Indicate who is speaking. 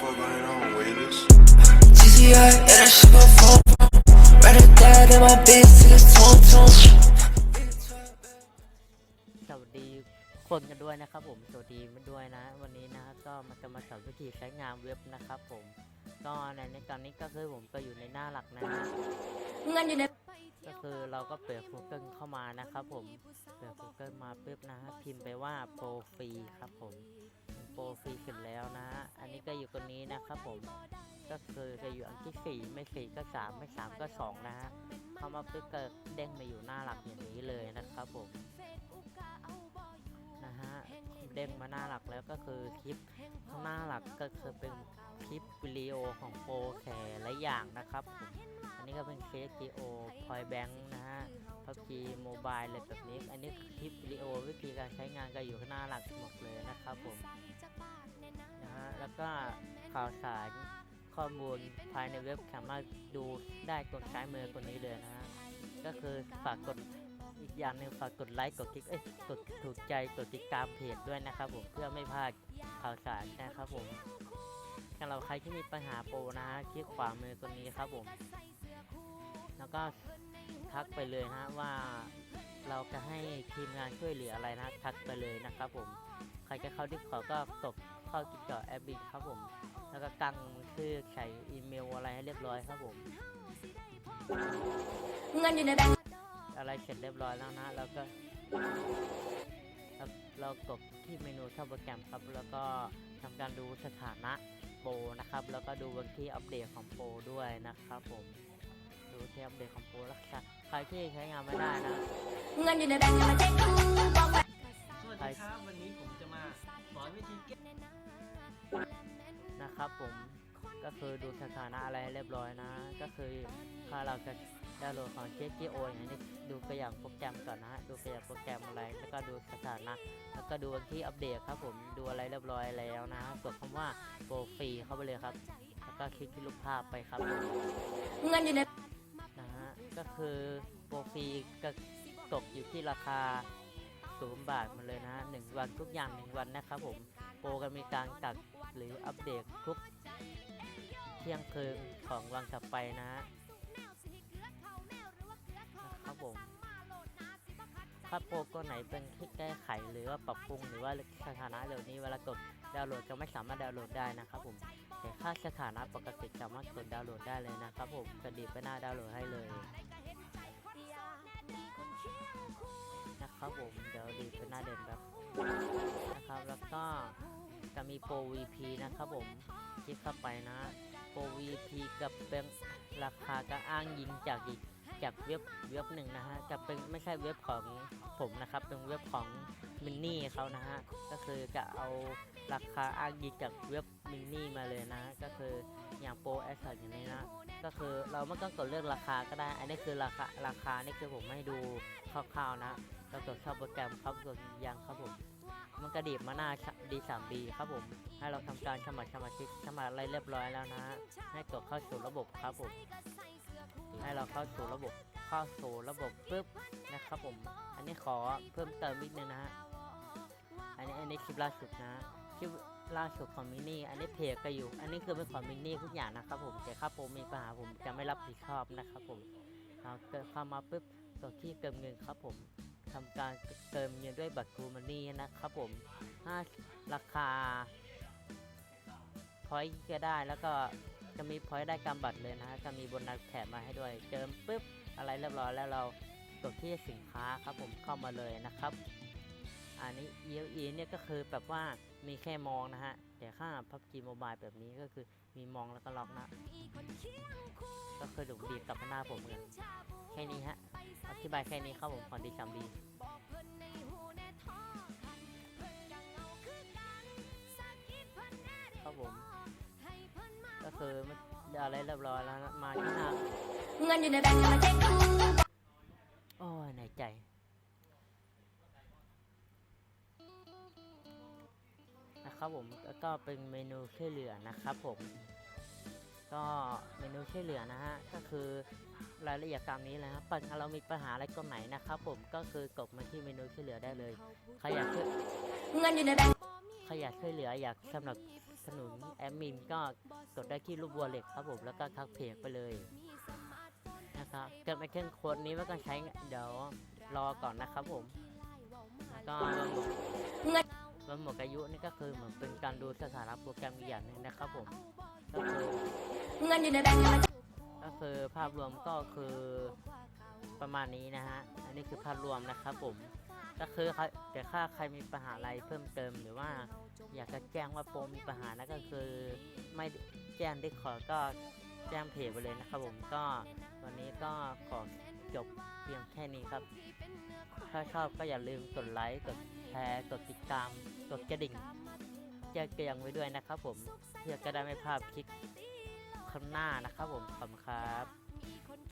Speaker 1: fuck going on with this?
Speaker 2: GTI, and that shit gon' fall. Right at that in my bitch, till it's tone tone.
Speaker 3: สวัสดีคนกันด้วยนะครับผม สวัสดีมาด้วยนะ วันนี้นะก็มาจะมาสอนวิธีใช้งานเว็บนะครับผม ก็ในในตอนนี้ก็คือผมก็อยู่ในหน้าหลักนะฮะ
Speaker 4: เงินอยู่ใน
Speaker 3: ก็คือเราก็เปิด Google เข้ามานะครับผม เปิด Google มาปุ๊บนะฮะพิมพ์ไปว่าโปรฟรีครับผมโปรฟรีเสร็จแล้วนะฮะ อันนี้ก็อยู่ตรงนี้นะครับผม ก็คือจะอยู่อันที่สี่ไม่สี่ก็สามไม่สามก็สองนะฮะเข้ามาปุ๊บก็เด้งมาอยู่หน้าหลักอย่างนี้เลยนะครับผมนะฮะเด้งมาหน้าหลักแล้วก็คือคลิปข้างหน้าหลักก็คือเป็นคลิปวิดีโอของโปรแคร์และอย่างนะครับผมอันนี้ก็เป็นเคส GO พอยแบงค์นะฮะพับจีโมบายอะไรแบบนี้ อันนี้คลิปวิดีโอวิธี การใช้งานก็อยู่ข้างหน้าหลักหมดเลยนะครับผมนะฮะแล้วก็ข่าวสารข้อมูลภายในเว็บสามารถดูได้ตรงซ้ายมือตัวนี้เลยนะฮะก็คือฝากกดอีกอย่างหนึ่งฝากกดไลค์กดคลิกเอ้ยกดถูกใจกดติดตามเพจด้วยนะครับผมเพื่อไม่พลาดข่าวสารนะครับผมสำหรับใครที่มีปัญหาโปรนะฮะคลิกขวามือตัวนี้ครับผม แล้วก็ทักไปเลยนะว่า เราจะให้ทีมงานช่วยเหลืออะไรนะทักไปเลยนะครับผม ใครจะเข้าดิสคอร์ก็กดเข้าติดต่อแอปบินครับผม แล้วก็ตั้งชื่อใส่อีเมลอะไรให้เรียบร้อยครับผม
Speaker 4: เงินอยู่ในแบงค์
Speaker 3: อะไรเสร็จเรียบร้อยแล้วนะ แล้วก็ครับเรากดที่เมนูเข้าโปรแกรมครับ แล้วก็ทำการดูสถานะโปรนะครับ แล้วก็ดูวันที่อัปเดตของโปรด้วยนะครับผม ดูที่อัปเดตของโปรแล้วค่ะใครที่ใช้งานไม่ได้นะ
Speaker 4: เงินอยู่ในแบงค์อย่ามาเช็คดูบอกไว้
Speaker 5: สวัสดีครับวันนี้ผมจะมาสอนวิธีแก้
Speaker 3: นะครับผมก็คือดูสถานะอะไรเรียบร้อยนะ ก็คือถ้าเราจะดาวน์โหลดของ JGO ออย่างนี้ดูตัวอย่างโปรแกรมก่อนนะฮะดูตัวอย่างโปรแกรมอะไร แล้วก็ดูสถานะ แล้วก็ดูวันที่อัปเดตครับผมดูอะไรเรียบร้อยแล้วนะกดคำว่าโปรฟรีเข้าไปเลยครับ แล้วก็คลิกที่รูปภาพไปครับ
Speaker 4: เงินอยู่ใน
Speaker 3: ก็คือโปรฟรีก็ตกอยู่ที่ราคาศูนย์บาทมาเลยนะหนึ่งวันทุกอย่างหนึ่งวันนะครับผมโปรกันมีการตัดหรืออัปเดตทุกเที่ยงคืนของวันถัดไปนะนะครับผม ถ้าโปรตัวไหนเป็นที่แก้ไขหรือว่าปรับปรุงหรือว่าสถานะเหล่านี้เวลากดดาวน์โหลดจะไม่สามารถดาวน์โหลดได้นะครับผมแต่ค่าสถานะปกติสามารถกดดาวน์โหลดได้เลยนะครับผมกระดิ่งไปหน้าดาวน์โหลดให้เลยนะครับผมเดี๋ยวดีไปหน้าเด่นแบบนะครับแล้วก็จะมีโปร VP นะครับผมคลิกเข้าไปนะโปร VP กับเป็นราคาก็อ้างยิงจากอีก จากเว็บเว็บหนึ่งนะฮะจะเป็นไม่ใช่เว็บของผมนะครับ เป็นเว็บของมินนี่เขานะฮะก็คือจะเอาราคาอ้างยิงจากเว็บมินนี่มาเลยนะ ก็คืออย่างโปรแอสเซทอย่างนี้นะก็คือเราไม่ต้องกดเลือกราคาก็ได้ อันนี้คือราคาราคานี่คือผมให้ดูคร่าวๆนะเรากดเข้าโปรแกรมครับกดยังครับผม มันกระดิบมาหน้าดีสามบีครับผม ให้เราทำการสมัครสมาชิกสมัครอะไรเรียบร้อยแล้วนะฮะให้กดเข้าสู่ระบบครับผม ให้เราเข้าสู่ระบบเข้าสู่ระบบปุ๊บนะครับผม อันนี้ขอเพิ่มเติมนิดนึงนะฮะ อันนี้อันนี้คลิปล่าสุดนะคลิปล่าสุดของมินี่ อันนี้เพจก็อยู่ อันนี้คือเป็นของมินี่ทุกอย่างนะครับผมแต่ถ้าผมมีปัญหาผมจะไม่รับผิดชอบนะครับผมเราเกิดเข้ามาปุ๊บกดที่เติมเงินครับผม ทำการเติมเงินด้วยบัตรทูมันนี่นะครับผมถ้าราคาพอยต์ก็ได้แล้วก็จะมีพอยต์ได้กำบัตรเลยนะฮะจะมีโบนัสแถมมาให้ด้วยเติมปุ๊บอะไรเรียบร้อยแล้วเรากดที่สินค้าครับผมเข้ามาเลยนะครับ อันนี้ ELE เนี่ยก็คือแบบว่ามีแค่มองนะฮะ แต่ค่า PUBG Mobile แบบนี้ก็คือมีมองแล้วก็ล็อกนะ ก็คือหลุมดีกลับมาหน้าผมเหมือนกันแค่นี้ฮะ อธิบายแค่นี้ครับผมขอดีจำดีครับผม ก็คือมันอะไรเรียบร้อยแล้วนะมาที่หน้า
Speaker 4: เงินอยู่ในแบงค์อย่ามาเช็คดู
Speaker 3: โอ้ยในใจ ครับผมแล้วก็เป็นเมนูช่วยเหลือนะครับผมก็เมนูช่วยเหลือนะฮะก็คือรายละเอียดตามนี้เลยครับปัญหาเรามีปัญหาอะไรตรงไหนนะครับผมก็คือกดมาที่เมนูช่วยเหลือได้เลยใครอยากช่วย
Speaker 4: เงินอยู่ในแบงค์
Speaker 3: ใครอยากช่วยเหลืออยากสนับสสนุนแอดมินก็กดได้ที่รูปบัวเหล็กครับผมแล้วก็ทักเพจไปเลยนะครับเกิดไม่เครื่องโค้ดนี้ไม่ต้องใช้เดี๋ยวรอก่อนนะครับผมแล้วก็
Speaker 4: เงิน
Speaker 3: วันหมดอายุนี่ก็คือเหมือนเป็นการดูสถานะโปรแกรมอีกอย่างหนึ่งนะครับผมก็คือ
Speaker 4: เงินอยู่ในแบงก์
Speaker 3: ก็คือภาพรวมก็คือประมาณนี้นะฮะ อันนี้คือภาพรวมนะครับผม ก็คือแต่ถ้าใครมีปัญหาอะไรเพิ่มเติมหรือว่าอยากจะแจ้งว่าโปรมีปัญหานะก็คือไม่แจ้งได้ขอก็แจ้งเพจไปเลยนะครับผมก็วันนี้ก็ขอ จบเพียงแค่นี้ครับ ถ้าชอบก็อย่าลืมกดไลค์ กดแชร์ กดติดตาม กดกระดิ่งแจ้งเตือนไว้ด้วยนะครับผม เพื่อจะได้ไม่พลาดคลิปข้างหน้านะครับผมขอบคุณครับ